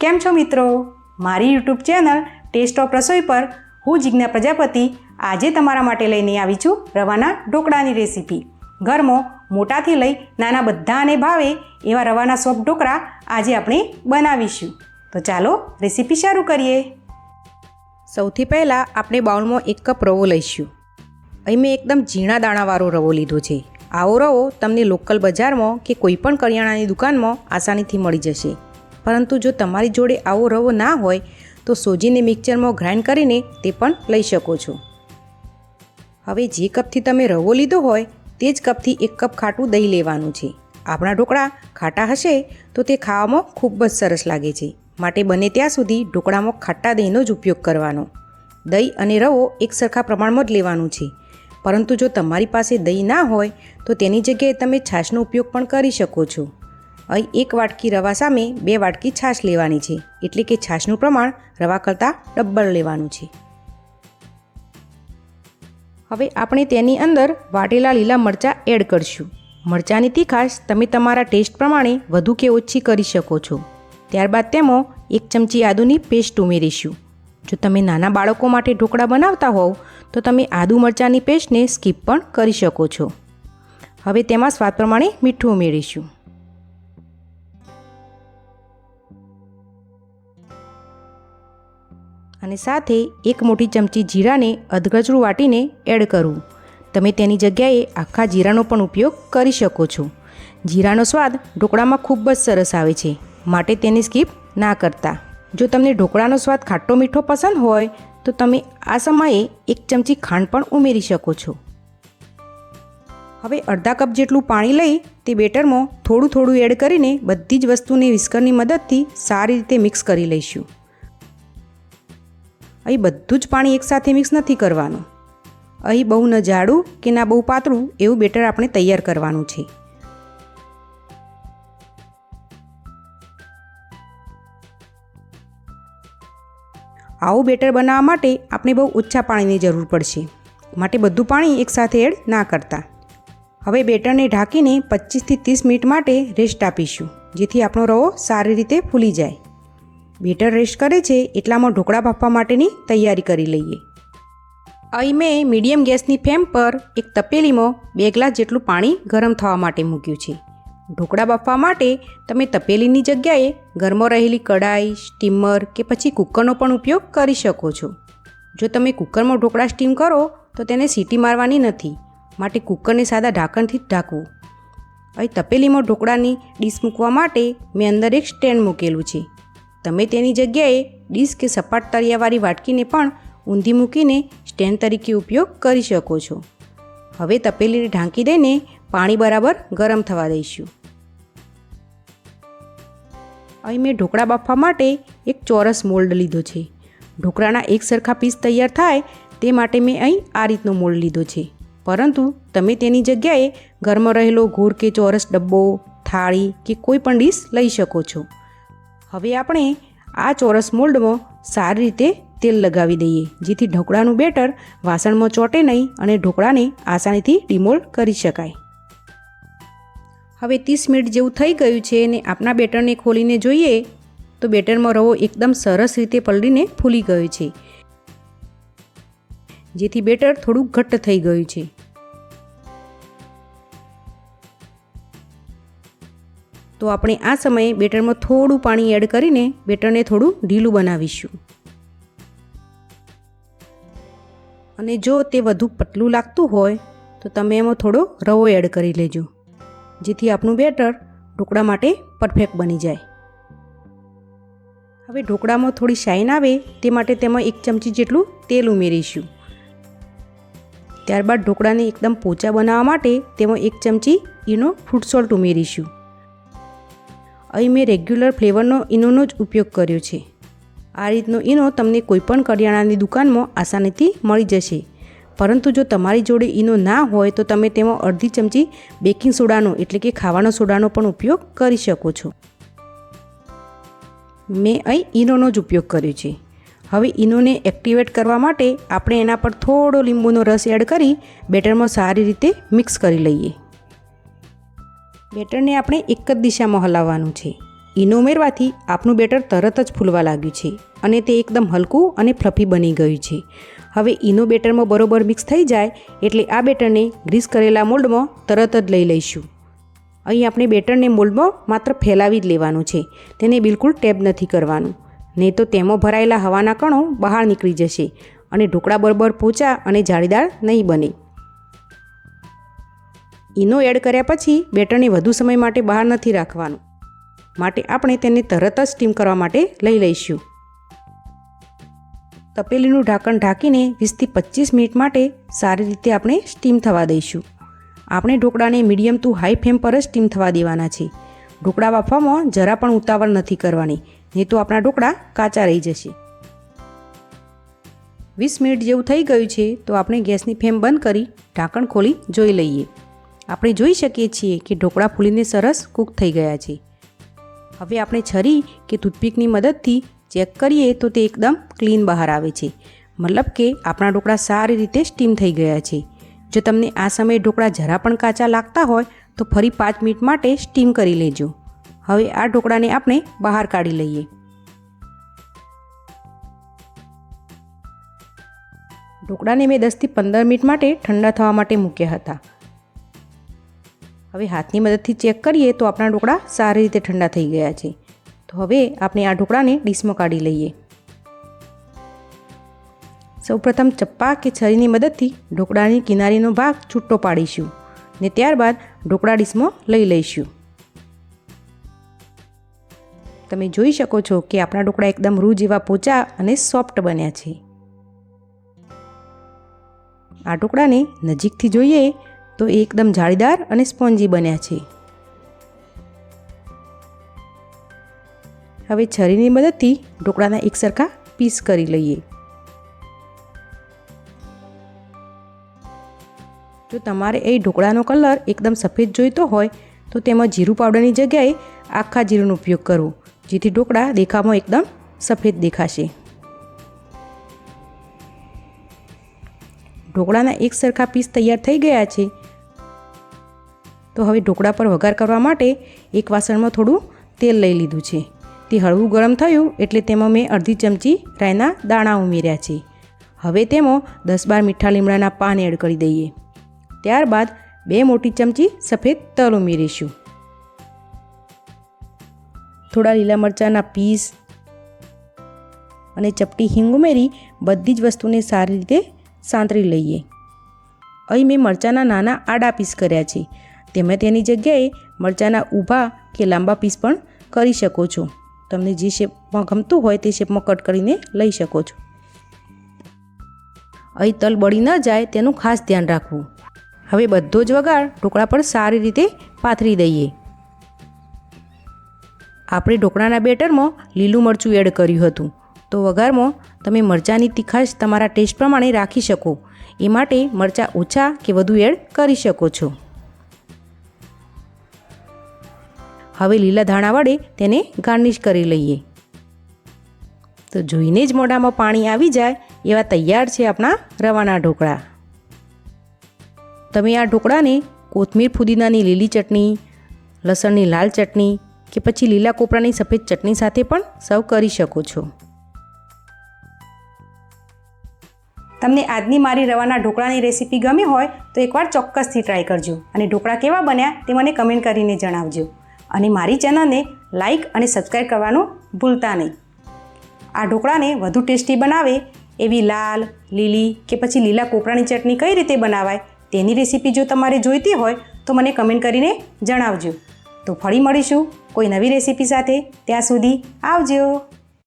કેમ છો મિત્રો? મારી યુટ્યુબ ચેનલ ટેસ્ટ ઓફ રસોઈ પર હું જિજ્ઞા પ્રજાપતિ આજે તમારા માટે લઈને આવી છું રવાના ઢોકળાની રેસીપી. ઘરમાં મોટાથી લઈ નાના બધાને ભાવે એવા રવાના સોફ્ટ ઢોકળા આજે આપણે બનાવીશું. તો ચાલો રેસીપી શરૂ કરીએ. સૌથી પહેલાં આપણે બાઉલમાં એક કપ રવો લઈશું. અહીં મેં એકદમ ઝીણા દાણાવાળો રવો લીધો છે. આવો રવો તમને લોકલ બજારમાં કે કોઈપણ કરિયાણાની દુકાનમાં આસાનીથી મળી જશે. પરંતુ જો તમારી જોડે આવો રવો ના હોય, તો સોજીને મિક્સરમાં ગ્રાઇન્ડ કરીને તે પણ લઈ શકો છો. હવે જે કપથી તમે રવો લીધો હોય, તે જ કપથી એક કપ ખાટું દહીં લેવાનું છે. આપણા ઢોકળા ખાટા હશે, તો તે ખાવામાં ખૂબ જ સરસ લાગે છે. માટે બને ત્યાં સુધી ઢોકળામાં ખાટા દહીંનો જ ઉપયોગ કરવાનો. દહીં અને રવો એક સરખા પ્રમાણમાં જ લેવાનું છે. પરંતુ જો તમારી પાસે દહીં ના હોય, તો તેની જગ્યાએ તમે છાશનો ઉપયોગ પણ કરી શકો છો. અહીં એક વાટકી રવા સામે બે વાટકી છાશ લેવાની છે. એટલે કે છાશનું પ્રમાણ રવા કરતાં ડબ્બલ લેવાનું છે. હવે આપણે તેની અંદર વાટેલા લીલા મરચાં એડ કરશું. મરચાંની તીખાશ તમે તમારા ટેસ્ટ પ્રમાણે વધુ કે ઓછી કરી શકો છો. ત્યારબાદ તેમાં એક ચમચી આદુની પેસ્ટ ઉમેરીશું. જો તમે નાના બાળકો માટે ઢોકળા બનાવતા હોવ, તો તમે આદુ મરચાંની પેસ્ટને સ્કીપ પણ કરી શકો છો. હવે તેમાં સ્વાદ પ્રમાણે મીઠું ઉમેરીશું. અને સાથે એક મોટી ચમચી જીરાને અધગચરું વાટીને એડ કરવું તમે તેની જગ્યાએ આખા જીરાનો પણ ઉપયોગ કરી શકો છો. જીરાનો સ્વાદ ઢોકળામાં ખૂબ જ સરસ આવે છે, માટે તેની સ્કીપ ના કરતા. જો તમને ઢોકળાનો સ્વાદ ખાટો મીઠો પસંદ હોય, તો તમે આ સમયે એક ચમચી ખાંડ પણ ઉમેરી શકો છો. હવે અડધા કપ જેટલું પાણી લઈ તે બેટરમાં થોડું થોડું એડ કરીને બધી જ વસ્તુને વિસ્કરની મદદથી સારી રીતે મિક્સ કરી લઈશું. અહીં બધું જ પાણી એકસાથે મિક્સ નથી કરવાનું. અહીં બહુ ન જાડું કે ના બહુ પાતળું એવું બેટર આપણે તૈયાર કરવાનું છે. આવું બેટર બનાવવા માટે આપણે બહુ ઓછા પાણીની જરૂર પડશે. માટે બધું પાણી એકસાથે એડ ના કરતા. હવે બેટરને ઢાંકીને પચીસથી ત્રીસ મિનિટ માટે રેસ્ટ આપીશું, જેથી આપણો રવો સારી રીતે ફૂલી જાય. બેટર રેસ્ટ કરે છે એટલામાં ઢોકળા બાફવા માટેની તૈયારી કરી લઈએ. અહીં મેં મીડિયમ ગેસની ફ્લેમ પર એક તપેલીમાં બે ગ્લાસ જેટલું પાણી ગરમ થવા માટે મૂક્યું છે. ઢોકળા બાફવા માટે તમે તપેલીની જગ્યાએ ઘરમાં રહેલી કડાઈ સ્ટીમર કે પછી કુકરનો પણ ઉપયોગ કરી શકો છો. જો તમે કુકરમાં ઢોકળા સ્ટીમ કરો, તો તેને સીટી મારવાની નથી, માટે કુકરને સાદા ઢાંકણથી જ ઢાંકવું. અહીં તપેલીમાં ઢોકળાની ડીશ મૂકવા માટે મેં અંદર એક સ્ટેન્ડ મૂકેલું છે. તમે તેની જગ્યાએ ડીશ કે સપાટ તળિયાવાળી વાટકીને પણ ઊંધી મૂકીને સ્ટેન્ડ તરીકે ઉપયોગ કરી શકો છો. હવે તપેલીને ઢાંકી દઈને પાણી બરાબર ગરમ થવા દઈશું. અહીં મેં ઢોકળા બાફવા માટે એક ચોરસ મોલ્ડ લીધો છે. ઢોકળાના એક સરખા પીસ તૈયાર થાય તે માટે મેં અહીં આ રીતનો મોલ્ડ લીધો છે. પરંતુ તમે તેની જગ્યાએ ઘરમાં રહેલો ગોળ કે ચોરસ ડબ્બો, થાળી કે કોઈ પણ ડીશ લઈ શકો છો. હવે આપણે આ ચોરસ મોલ્ડમાં સારી રીતે તેલ લગાવી દઈએ, જેથી ઢોકળાનું બેટર વાસણમાં ચોટે નહીં અને ઢોકળાને આસાનીથી ડિમોલ્ડ કરી શકાય. હવે ત્રીસ મિનિટ જેવું થઈ ગયું છે અને આપણા બેટરને ખોલીને જોઈએ, તો બેટરમાં રવો એકદમ સરસ રીતે પલળીને ફૂલી ગયો છે, જેથી બેટર થોડું ઘટ્ટ થઈ ગયું છે. તો આપણે આ સમયે બેટરમાં થોડું પાણી એડ કરીને બેટરને થોડું ઢીલું બનાવીશું. અને જો તે વધુ પતલું લાગતું હોય, તો તમે એમાં થોડો રવો એડ કરી લેજો, જેથી આપણું બેટર ઢોકળા માટે પરફેક્ટ બની જાય. હવે ઢોકળામાં થોડી શાઇન આવે, તે માટે તેમાં એક ચમચી જેટલું તેલ ઉમેરીશું. ત્યારબાદ ઢોકળાને એકદમ પોચા બનાવવા માટે તેમાં એક ચમચી ઈનો ફૂડ સોલ્ટ ઉમેરીશું. અહીં મેં રેગ્યુલર ફ્લેવરનો ઈનોનો જ ઉપયોગ કર્યો છે. આ રીતનો ઈનો તમને કોઈપણ કરિયાણાની દુકાનમાં આસાનીથી મળી જશે. પરંતુ જો તમારી જોડે ઈનો ના હોય તો તમે તેમાં અડધી ચમચી બેકિંગ સોડાનો એટલે કે ખાવાનો સોડાનો પણ ઉપયોગ કરી શકો છો. મેં અહીં ઈનોનો જ ઉપયોગ કર્યો છે. હવે ઈનોને એક્ટિવેટ કરવા માટે આપણે એના પર થોડો લીંબુનો રસ એડ કરી બેટરમાં સારી રીતે મિક્સ કરી લઈએ. બેટરને આપણે એક જ દિશામાં હલાવવાનું છે. ઈનો ઉમેરવાથી આપનું બેટર તરત જ ફૂલવા લાગ્યું છે અને તે એકદમ હલકું અને ફ્લફી બની ગયું છે. હવે ઈનો બેટરમાં બરોબર મિક્સ થઈ જાય એટલે આ બેટરને ગ્રીસ કરેલા મોલ્ડમાં તરત જ લઈ લઈશું. અહીં આપણે બેટરને મોલ્ડમાં માત્ર ફેલાવી જ લેવાનું છે. તેને બિલકુલ ટેપ નથી કરવાનું. નહીં તો તેમાં ભરાયેલા હવાના કણો બહાર નીકળી જશે અને ઢોકળા બરોબર પોચા અને જાળીદાર નહીં બને. ઈનો એડ કર્યા પછી બેટરને વધુ સમય માટે બહાર નથી રાખવાનું. માટે આપણે તેને તરત જ સ્ટીમ કરવા માટે લઈ લઈશું. તપેલીનું ઢાંકણ ઢાંકીને વીસથી પચીસ મિનિટ માટે સારી રીતે આપણે સ્ટીમ થવા દઈશું. આપણે ઢોકળાને મીડિયમ ટુ હાઈ ફ્લેમ પર જ સ્ટીમ થવા દેવાના છે. ઢોકળા બાફવામાં જરા પણ ઉતાવળ નથી કરવાની, નહીં તો આપણા ઢોકળા કાચા રહી જશે. વીસ મિનિટ જેવું થઈ ગયું છે, તો આપણે ગેસની ફ્લેમ બંધ કરી ઢાંકણ ખોલી જોઈ લઈએ. આપણે જોઈ શકીએ છીએ કે ઢોકળા ફૂલીને સરસ કૂક થઈ ગયા છે. હવે આપણે છરી કે ટૂથપીકની મદદથી ચેક કરીએ તો તે એકદમ ક્લીન બહાર આવે છે. મતલબ કે આપણા ઢોકળા સારી રીતે સ્ટીમ થઈ ગયા છે. જો તમને આ સમયે ઢોકળા જરા પણ કાચા લાગતા હોય, તો ફરી પાંચ મિનિટ માટે સ્ટીમ કરી લેજો. હવે આ ઢોકળાને આપણે બહાર કાઢી લઈએ. ઢોકળાને મેં દસથી પંદર મિનિટ માટે ઠંડા થવા માટે મૂક્યા હતા. હવે હાથની મદદથી ચેક કરીએ તો આપણા ઢોકળા સારી રીતે ઠંડા થઈ ગયા છે. તો હવે આપણે આ ઢોકળાને ડીશમાં કાઢી લઈએ. સૌપ્રથમ ચપ્પા કે છરીની મદદથી ઢોકળાની કિનારીનો ભાગ છૂટો પાડીશું ને ત્યારબાદ ઢોકળા ડીશમાં લઈ લઈશું. તમે જોઈ શકો છો કે આપણા ઢોકળા એકદમ રૂ જેવા પોચા અને સોફ્ટ બન્યા છે. આ ઢોકળાને નજીકથી જોઈએ તો એ એકદમ જાળીદાર અને સ્પોન્જી બન્યા છે. હવે છરીની મદદથી ઢોકળાના એકસરખા પીસ કરી લઈએ. જો તમારે એ ઢોકળાનો કલર એકદમ સફેદ જોઈતો હોય, તો તેમાં જીરું પાવડરની જગ્યાએ આખા જીરુંનો ઉપયોગ કરવો જેથી ઢોકળા દેખાવમાં એકદમ સફેદ દેખાશે. ઢોકળાના એક સરખા પીસ તૈયાર થઈ ગયા છે. તો હવે ઢોકળા પર વઘાર કરવા માટે એક વાસણમાં થોડું તેલ લઈ લીધું છે. તે હળવું ગરમ થયું એટલે તેમાં મેં અડધી ચમચી રાયના દાણા ઉમેર્યા છે. હવે તેમાં દસ બાર મીઠા લીમડાના પાન એડ કરી દઈએ. ત્યારબાદ બે મોટી ચમચી સફેદ તલ ઉમેરીશું. થોડા લીલા મરચાંના પીસ અને ચપટી હિંગ ઉમેરી બધી જ વસ્તુને સારી રીતે સાંતરી લઈએ. અહીં મેં મરચાંના નાના આડા પીસ કર્યા છે. તમે તેની જગ્યાએ મરચાંના ઊભા કે લાંબા પીસ પણ કરી શકો છો. તમને જે શેપમાં ગમતું હોય તે શેપમાં કટ કરીને લઈ શકો છો. અહીં તલ બળી ન જાય તેનું ખાસ ધ્યાન રાખવું. હવે બધો જ વઘાર ઢોકળા પર સારી રીતે પાથરી દઈએ. આપણે ઢોકળાના બેટરમાં લીલું મરચું એડ કર્યું હતું. તો વઘારમાં તમે મરચાંની તીખાશ તમારા ટેસ્ટ પ્રમાણે રાખી શકો. એ માટે મરચાં ઓછા કે વધુ એડ કરી શકો છો. હવે લીલા ધાણા વડે તેને ગાર્નિશ કરી લઈએ. તો જોઈને જ મોઢામાં પાણી આવી જાય એવા તૈયાર છે આપણા રવાના ઢોકળા. તમે આ ઢોકળાને કોથમીર ફુદીનાની લીલી ચટણી, લસણની લાલ ચટણી કે પછી લીલા કોપરાની સફેદ ચટણી સાથે પણ સર્વ કરી શકો છો. તમને આજની મારી રવાના ઢોકળાની રેસીપી ગમી હોય તો એકવાર ચોક્કસથી ટ્રાય કરજો. અને ઢોકળા કેવા બન્યા તે મને કમેન્ટ કરીને જણાવજો. અને મારી ચેનલને લાઇક અને સબસ્ક્રાઈબ કરવાનું ભૂલતા નહીં. આ ઢોકળાને વધુ ટેસ્ટી બનાવે એવી લાલ, લીલી કે પછી લીલા કોપરાની ચટણી કઈ રીતે બનાવાય તેની રેસીપી જો તમારે જોઈતી હોય તો મને કમેન્ટ કરીને જણાવજો. તો ફરી મળીશું કોઈ નવી રેસીપી સાથે. ત્યાં સુધી આવજો.